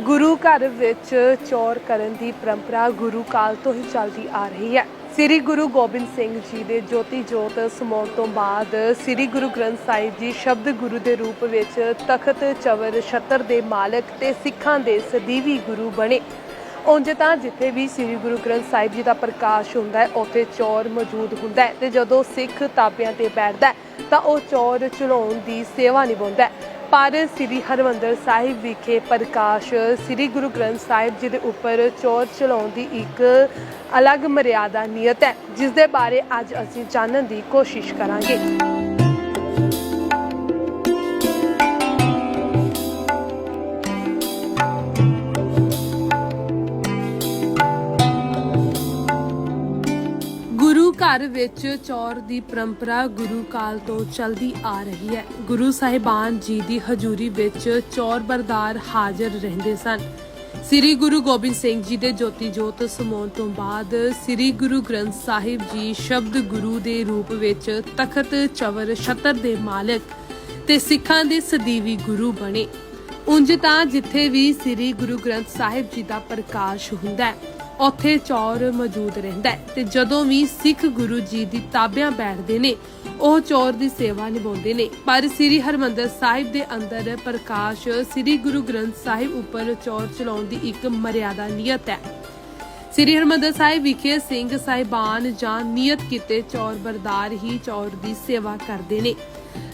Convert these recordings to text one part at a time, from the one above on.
ਗੁਰੂ ਘਰ ਵਿੱਚ ਚੌਰ ਕਰਨ ਦੀ ਪਰੰਪਰਾ ਗੁਰੂ ਕਾਲ ਤੋਂ ਹੀ ਚੱਲਦੀ ਆ ਰਹੀ ਹੈ। ਸ੍ਰੀ ਗੁਰੂ ਗੋਬਿੰਦ ਸਿੰਘ ਜੀ ਦੇ ਜੋਤੀ ਜੋਤ ਸਮਾਉਣ ਤੋਂ ਬਾਅਦ ਸ੍ਰੀ ਗੁਰੂ ਗ੍ਰੰਥ ਸਾਹਿਬ ਜੀ ਸ਼ਬਦ ਗੁਰੂ ਦੇ ਰੂਪ ਵਿੱਚ ਤਖਤ, ਚਵਰ, ਛਤਰ ਦੇ ਮਾਲਕ ਤੇ ਸਿੱਖਾਂ ਦੇ ਸਦੀਵੀ ਗੁਰੂ ਬਣੇ। ਉਂਝ ਤਾਂ ਜਿੱਥੇ ਵੀ ਸ੍ਰੀ ਗੁਰੂ ਗ੍ਰੰਥ ਸਾਹਿਬ ਜੀ ਦਾ ਪ੍ਰਕਾਸ਼ ਹੁੰਦਾ ਹੈ, ਉੱਥੇ ਚੌਰ ਮੌਜੂਦ ਹੁੰਦਾ ਹੈ ਤੇ ਜਦੋਂ ਸਿੱਖ ਤਾਬਿਆਂ ਤੇ ਬੈਠਦਾ ਹੈ, ਤਾਂ ਉਹ ਚੌਰ ਚੜਾਉਣ ਦੀ ਸੇਵਾ ਨਿਭਾਉਂਦਾ ਹੈ। ਪਰ ਸ੍ਰੀ ਹਰਮੰਦਰ ਸਾਹਿਬ ਵਿਖੇ ਪ੍ਰਕਾਸ਼ ਸ੍ਰੀ ਗੁਰੂ ਗ੍ਰੰਥ ਸਾਹਿਬ ਜੀ ਦੇ ਉੱਪਰ ਚੋਰ ਚਲਾਉਣ ਦੀ ਇੱਕ ਅਲੱਗ ਮਰਿਆਦਾ ਨਿਯਤ ਹੈ, ਜਿਸ ਦੇ ਬਾਰੇ ਅੱਜ ਅਸੀਂ ਜਾਣਨ ਦੀ ਕੋਸ਼ਿਸ਼ ਕਰਾਂਗੇ। ਘਰ ਵਿੱਚ ਚੌਰ ਦੀ ਪਰੰਪਰਾ ਗੁਰੂ ਕਾਲ ਤੋਂ ਚੱਲਦੀ ਆ ਰਹੀ ਹੈ। ਗੁਰੂ ਸਾਹਿਬਾਨ ਜੀ ਦੀ ਹਜ਼ੂਰੀ ਵਿੱਚ ਚੌਰ ਬਰਦਾਰ ਹਾਜ਼ਰ ਰਹਿੰਦੇ ਸਨ। ਸ੍ਰੀ ਗੁਰੂ ਗੋਬਿੰਦ ਸਿੰਘ ਜੀ ਦੇ ਜੋਤੀ ਜੋਤ ਸਮਾਉਣ ਤੋਂ ਬਾਅਦ ਸ੍ਰੀ ਗੁਰੂ ਗ੍ਰੰਥ ਸਾਹਿਬ ਜੀ ਸ਼ਬਦ ਗੁਰੂ ਦੇ ਰੂਪ ਵਿੱਚ ਤਖਤ, ਚਵਰ, ਛਤਰ ਦੇ ਮਾਲਕ ਤੇ ਸਿੱਖਾਂ ਦੇ ਸਦੀਵੀ ਗੁਰੂ ਬਣੇ। ਉਂਝ ਤਾਂ ਜਿੱਥੇ ਵੀ ਸ੍ਰੀ ਗੁਰੂ ਗ੍ਰੰਥ ਸਾਹਿਬ ਜੀ ਦਾ ਪ੍ਰਕਾਸ਼ ਹੁੰਦਾ ਹੈ ਉੱਥੇ ਚੌਰ ਮੌਜੂਦ ਰਹਿੰਦਾ ਹੈ ਤੇ ਜਦੋਂ ਵੀ ਸਿੱਖ ਗੁਰੂ ਜੀ ਦੀ ਤਾਬਿਆਂ ਬੈਠਦੇ ਨੇ, ਉਹ ਚੌਰ ਦੀ ਸੇਵਾ ਨਿਭਾਉਂਦੇ ਨੇ। ਪਰ ਸ੍ਰੀ ਹਰਮੰਦਰ ਸਾਹਿਬ ਦੇ ਅੰਦਰ ਪ੍ਰਕਾਸ਼ ਸ੍ਰੀ ਗੁਰੂ ਗ੍ਰੰਥ ਸਾਹਿਬ ਉੱਪਰ ਚੌਰ ਚਲਾਉਣ ਦੀ ਇੱਕ ਮਰਿਆਦਾ ਨਿਯਤ ਹੈ। ਸ੍ਰੀ ਹਰਮੰਦਰ ਸਾਹਿਬ ਵਿਖੇ ਸਿੰਘ ਸਾਹਿਬਾਨ ਜਾਂ ਨਿਯਤ ਕੀਤੇ ਚੌਰ ਬਰਦਾਰ ਹੀ ਚੌਰ ਦੀ ਸੇਵਾ ਕਰਦੇ ਨੇ।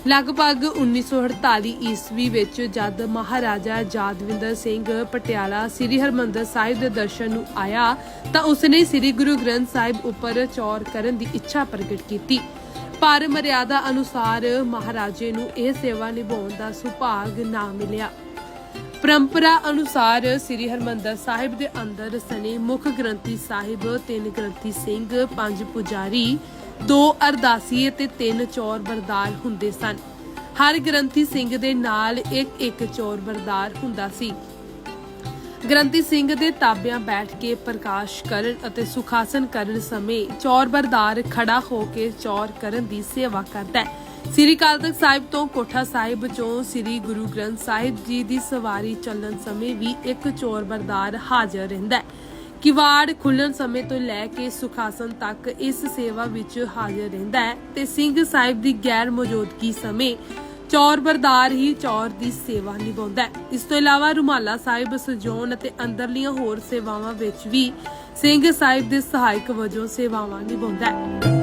ਲਗਭਗ 1948 ਈਸਵੀ ਵਿੱਚ ਜਦ ਮਹਾਰਾਜਾ ਜਾਦਵਿੰਦਰ ਸਿੰਘ ਪਟਿਆਲਾ ਸ੍ਰੀ ਹਰਮੰਦਰ ਸਾਹਿਬ ਦੇ ਦਰਸ਼ਨ ਨੂੰ ਆਇਆ, ਤਾਂ ਉਸਨੇ ਸ੍ਰੀ ਗੁਰੂ ਗ੍ਰੰਥ ਸਾਹਿਬ ਉੱਪਰ ਚੌਰ ਕਰਨ ਦੀ ਇੱਛਾ ਪ੍ਰਗਟ ਕੀਤੀ। ਪਰ ਮਰਿਆਦਾ ਅਨੁਸਾਰ ਮਹਾਰਾਜੇ ਨੂੰ ਇਹ ਸੇਵਾ ਨਿਭਾਉਣ ਦਾ ਸੁਭਾਗ ਨਾ ਮਿਲਿਆ। ਪਰੰਪਰਾ ਅਨੁਸਾਰ ਸ੍ਰੀ ਹਰਮੰਦਰ ਸਾਹਿਬ ਦੇ ਅੰਦਰ ਸਨੇ ਮੁੱਖ ਗ੍ਰੰਥੀ ਸਾਹਿਬ, ਤਿੰਨ ਗ੍ਰੰਥੀ ਸਿੰਘ, ਪੰਜ ਪੁਜਾਰੀ ਦੋ ਅਰਦਾਸੀ ਤੇ ਤਿੰਨ ਚੌਰ ਬਰਦਾਰ ਹੁੰਦੇ ਸਨ। ਹਰ ਗ੍ਰੰਥੀ ਸਿੰਘ ਦੇ ਨਾਲ ਇੱਕ ਇੱਕ ਚੌਰ ਬਰਦਾਰ ਹੁੰਦਾ ਸੀ। ਗ੍ਰੰਥੀ ਸਿੰਘ ਦੇ ਤਾਬਿਆਂ ਬੈਠ ਕੇ ਪ੍ਰਕਾਸ਼ ਕਰਨ ਅਤੇ ਸੁਖਾਸਨ ਕਰਨ ਸਮੇਂ ਚੌਰ ਬਰਦਾਰ ਖੜਾ ਹੋ ਕੇ ਚੌਰ ਕਰਨ ਦੀ ਸੇਵਾ ਕਰਦਾ ਹੈ। ਸ੍ਰੀ ਅਕਾਲ ਤਖਤ ਸਾਹਿਬ ਤੋਂ ਕੋਠਾ ਸਾਹਿਬ ਚੋਂ ਸ੍ਰੀ ਗੁਰੂ ਗ੍ਰੰਥ ਸਾਹਿਬ ਜੀ ਦੀ ਸਵਾਰੀ ਚੱਲਣ ਸਮੇਂ ਵੀ ਇੱਕ ਚੋਰ ਬਰਦਾਰ ਹਾਜ਼ਰ ਰਹਿੰਦਾ ਹੈ। ਕਿਵਾੜ ਖੁੱਲਣ ਸਮੇਂ ਤੋਂ ਲੈ ਕੇ ਸੁਖਾਸਨ ਤੱਕ ਇਸ ਸੇਵਾ ਵਿੱਚ ਹਾਜ਼ਰ ਰਹਿੰਦਾ ਹੈ ਤੇ ਸਿੰਘ ਸਾਹਿਬ ਦੀ ਗੈਰ ਮੌਜੂਦਗੀ ਸਮੇਂ ਚੌਰ ਬਰਦਾਰ ਹੀ ਚੌਰ ਦੀ ਸੇਵਾ ਨਿਭਾਉਂਦਾ ਹੈ। ਇਸ ਤੋਂ ਇਲਾਵਾ ਰੁਮਾਲਾ ਸਾਹਿਬ, ਸਜਾਉਣ ਅਤੇ ਅੰਦਰਲੀਆਂ ਹੋਰ ਸੇਵਾਵਾਂ ਵਿੱਚ ਵੀ ਸਿੰਘ ਸਾਹਿਬ ਦੇ ਸਹਾਇਕ ਵਜੋਂ ਸੇਵਾਵਾਂ ਨਿਭਾਉਂਦਾ ਹੈ।